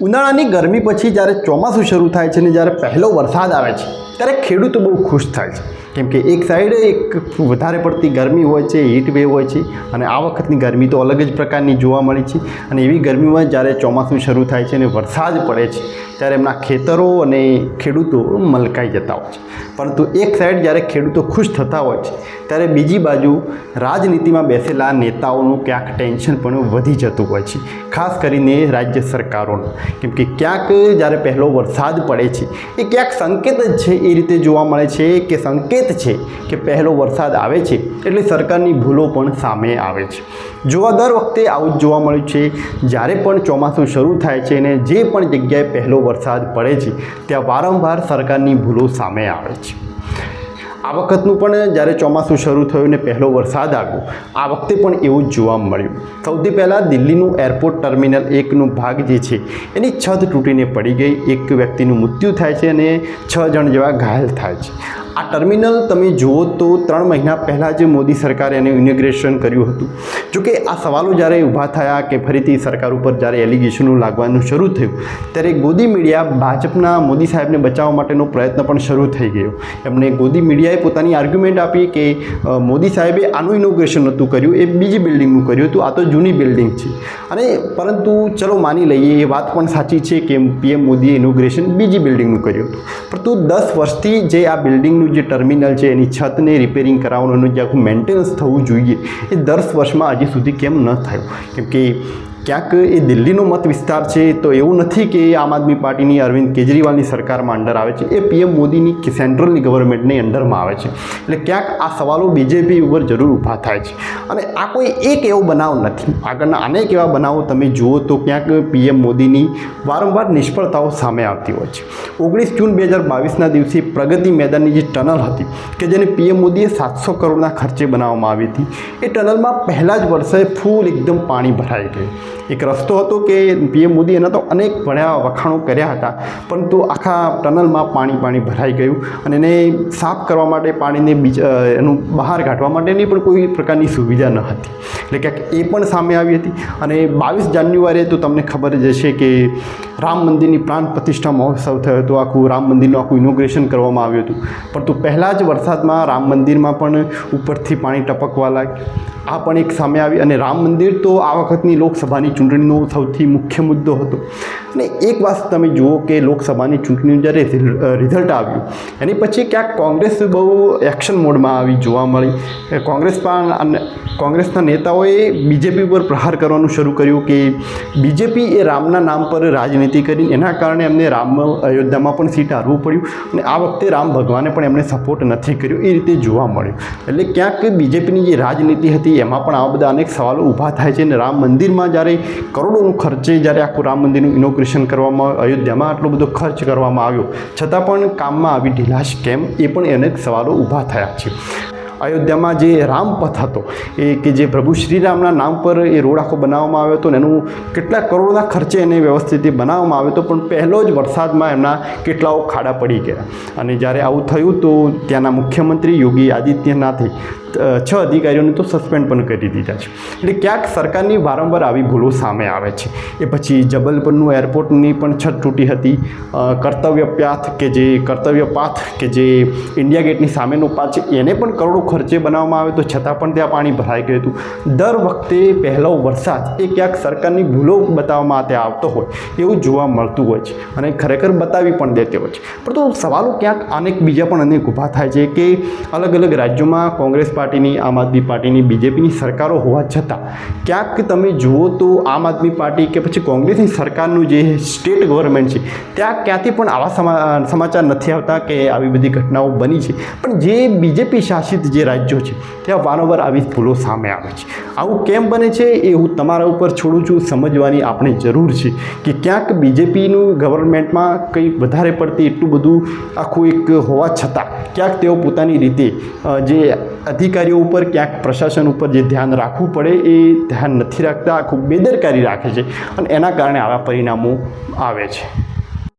ઉનાળાની ગરમી પછી જ્યારે ચોમાસું શરૂ થાય છે ને જ્યારે પહેલો વરસાદ આવે છે, ત્યારે ખેડૂતો બહુ ખુશ થાય છે. કેમ કે એક સાઈડ એક વધારે પડતી ગરમી હોય છે હીટ વેવ હોય છે અને આ વખતની ગરમી તો અલગ જ પ્રકારની જોવા મળી છે અને એવી ગરમીમાં જ્યારે ચોમાસું શરૂ થાય છે અને વરસાદ પડે છે, ત્યારે એમના ખેતરો અને ખેડૂતો મલકાઈ જતા હોય છે. પરંતુ એક સાઈડ જ્યારે ખેડૂતો ખુશ થતા હોય છે, ત્યારે બીજી બાજુ રાજનીતિમાં બેસેલા નેતાઓનું ક્યાંક ટેન્શન પણ વધી જતું હોય છે, ખાસ કરીને રાજ્ય સરકારોનું. કેમ કે ક્યાંક જ્યારે પહેલો વરસાદ પડે છે, એ ક્યાંક સંકેત જ છે એ રીતે જોવા મળે છે કે સંકેત છે કે પહેલો વરસાદ આવે છે એટલે સરકારની ભૂલો પણ સામે આવે છે. જોવા દર વખતે આવું જ જોવા મળ્યું છે. જ્યારે પણ ચોમાસું શરૂ થાય છે અને જે પણ જગ્યાએ પહેલો વરસાદ પડે છે, ત્યાં વારંવાર સરકારની ભૂલો સામે આવે છે. આ વખતનું પણ જ્યારે ચોમાસું શરૂ થયું ને પહેલો વરસાદ આવ્યો, આ વખતે પણ એવું જ જોવા મળ્યું. સૌથી પહેલાં દિલ્હીનું એરપોર્ટ ટર્મિનલ એકનું ભાગ જે છે, એની છત તૂટીને પડી ગઈ. એક વ્યક્તિનું મૃત્યુ થાય છે અને છ જણ જેવા ઘાયલ થાય છે. આ ટર્મિનલ તમે જુઓ તો ત્રણ મહિના પહેલાં જે મોદી સરકારે એનું ઇનોગ્રેશન કર્યું હતું. જોકે આ સવાલો જ્યારે ઊભા થયા કે ફરીથી સરકાર ઉપર જ્યારે એલિગેશનો લાગવાનું શરૂ થયું, ત્યારે ગોદી મીડિયા ભાજપના મોદી સાહેબને બચાવવા માટેનો પ્રયત્ન પણ શરૂ થઈ ગયો. એમણે ગોદી મીડિયાએ પોતાની આર્ગ્યુમેન્ટ આપી કે મોદી સાહેબે આનું ઇનોગ્રેશન નહોતું કર્યું, એ બીજી બિલ્ડિંગનું કર્યું હતું, આ તો જૂની બિલ્ડિંગ છે. અને પરંતુ ચલો માની લઈએ, એ વાત પણ સાચી છે કે પીએમ મોદીએ ઇનોગ્રેશન બીજી બિલ્ડિંગનું કર્યું હતું. પરંતુ દસ વર્ષથી જે આ બિલ્ડિંગનું જે ટર્મિનલ છે, એની છતને રિપેરિંગ કરાવવાનું જે આખું મેન્ટેનન્સ થવું જોઈએ. એ દસ વર્ષમાં હજી સુધી કેમ ન થયું? કેમ કે ક્યાંક એ દિલ્હીનો મત વિસ્તાર છે, તો એવું નથી કે આમ આદમી પાર્ટીની અરવિંદ કેજરીવાલની સરકારમાં અંડર આવે છે. એ પીએમ મોદીની સેન્ટ્રલની ગવર્મેન્ટની અંડરમાં આવે છે. એટલે ક્યાંક આ સવાલો બીજેપી ઉપર જરૂર ઊભા થાય છે. અને આ કોઈ એક એવો બનાવ નથી. આગળના અનેક એવા બનાવો તમે જુઓ તો ક્યાંક પીએમ મોદીની વારંવાર નિષ્ફળતાઓ સામે આવતી હોય છે. ઓગણીસ જૂન બે હજાર બાવીસના દિવસે પ્રગતિ મેદાનની જે ટનલ હતી, કે જેને પીએમ મોદીએ સાતસો કરોડના ખર્ચે બનાવવામાં આવી હતી, એ ટનલમાં પહેલાં જ વર્ષે ફૂલ એકદમ પાણી ભરાઈ ગયું. એક રસ્તો હતો કે પીએમ મોદી એના તો અનેક ભણ્યા વખાણો કર્યા હતા. પરંતુ આખા ટનલમાં પાણી પાણી ભરાઈ ગયું અને એને સાફ કરવા માટે પાણીને બીજા એનું બહાર કાઢવા માટેની પણ કોઈ પ્રકારની સુવિધા ન હતી. એટલે ક્યાંક એ પણ સામે આવી હતી. અને બાવીસ જાન્યુઆરીએ તો તમને ખબર જ હશે કે રામ મંદિરની પ્રાણ પ્રતિષ્ઠા મહોત્સવ થયો હતો. આખું રામ મંદિરનું આખું ઇનોગ્રેશન કરવામાં આવ્યું હતું. પરંતુ પહેલાં જ વરસાદમાં રામ મંદિરમાં પણ ઉપરથી પાણી ટપકવા લાગ્યું. આ પણ એક સામે આવી અને રામ મંદિર તો આ વખતની લોકસભાની ચૂંટણીનો સૌથી મુખ્ય મુદ્દો હતો. અને એક વાત તમે જુઓ કે લોકસભાની ચૂંટણીનું જ્યારે રિઝલ્ટ આવ્યું, એની પછી ક્યાંક કોંગ્રેસ બહુ એક્શન મોડમાં આવી જોવા મળી. કોંગ્રેસ પણ કોંગ્રેસના નેતાઓએ બીજેપી પર પ્રહાર કરવાનું શરૂ કર્યું કે બીજેપી એ રામના નામ પર રાજનીતિ કરી, એના કારણે એમને રામ અયોધ્યામાં પણ સીટ હારવું પડ્યું અને આ વખતે રામ ભગવાને પણ એમને સપોર્ટ નથી કર્યો, એ રીતે જોવા મળ્યું. એટલે ક્યાંક બીજેપીની જે રાજનીતિ હતી, એમાં પણ આવા બધા અનેક સવાલો ઊભા થાય છે અને રામ મંદિરમાં જ્યારે કરોડોનું ખર્ચે જ્યારે આખું રામ મંદિરનું ઇનોગ્રેશન કરવામાં અયોધ્યામાં આટલો બધો ખર્ચ કરવામાં આવ્યો, છતાં પણ કામમાં આવી ઢીલાશ કેમ? એ પણ અનેક સવાલો ઊભા થયા છે. અયોધ્યામાં જે રામપથ હતો, એ કે જે પ્રભુ શ્રીરામના નામ પર એ રોડ આખો બનાવવામાં આવ્યો હતો ને એનું કેટલા કરોડના ખર્ચે એને વ્યવસ્થિત બનાવવામાં આવ્યો હતો, પણ પહેલો જ વરસાદમાં એમના કેટલાઓ ખાડા પડી ગયા. અને જ્યારે આવું થયું તો ત્યાંના મુખ્યમંત્રી યોગી આદિત્યનાથે છ અધિકારીઓને તો સસ્પેન્ડ પણ કરી દીધા છે. એટલે ક્યાંક સરકારની વારંવાર આવી ભૂલો સામે આવે છે. એ પછી જબલપુરનું એરપોર્ટની પણ છત તૂટી હતી. કર્તવ્ય પાથ કે જે કર્તવ્ય પાથ કે જે ઇન્ડિયા ગેટની સામેનો પાથ છે, એને પણ કરોડો ખર્ચે બનાવવામાં આવે તો છતાં પણ ત્યાં પાણી ભરાઈ ગયું હતું. દર વખતે પહેલો વરસાદ એ ક્યાંક સરકારની ભૂલો બતાવવામાં ત્યાં આવતો હોય એવું જોવા મળતું હોય છે અને ખરેખર બતાવી પણ દેતી હોય છે. પરંતુ સવાલો ક્યાંક અનેક બીજા પણ અનેક ઊભા થાય છે કે અલગ અલગ રાજ્યોમાં કોંગ્રેસ પાર્ટીની, આમ આદમી પાર્ટીની, બીજેપીની સરકારો હોવા છતાં, ક્યાંક તમે જુઓ તો આમ આદમી પાર્ટી કે પછી કોંગ્રેસની સરકારનું જે સ્ટેટ ગવર્મેન્ટ છે, ત્યાં ક્યાંથી પણ આવા સમા, સમાચાર નથી આવતા કે આવી બધી ઘટનાઓ બની છે. પણ જે બીજેપી શાસિત જે રાજ્યો છે, ત્યાં વારંવાર આવી ભૂલો સામે આવે છે. આવું કેમ બને છે એ હું તમારા ઉપર છોડું છું, સમજવાની આપણે જરૂર છે કે ક્યાંક બીજેપીનું ગવર્મેન્ટમાં કંઈ વધારે પડતી એટલું બધું આખું એક હોવા છતાં, ક્યાંક તેઓ પોતાની રીતે જે અધિકારીઓ ઉપર ક્યાંક પ્રશાસન ઉપર જે ધ્યાન રાખવું પડે એ ધ્યાન નથી રાખતા, ખૂબ બેદરકારી રાખે છે અને એના કારણે આવા પરિણામો આવે છે.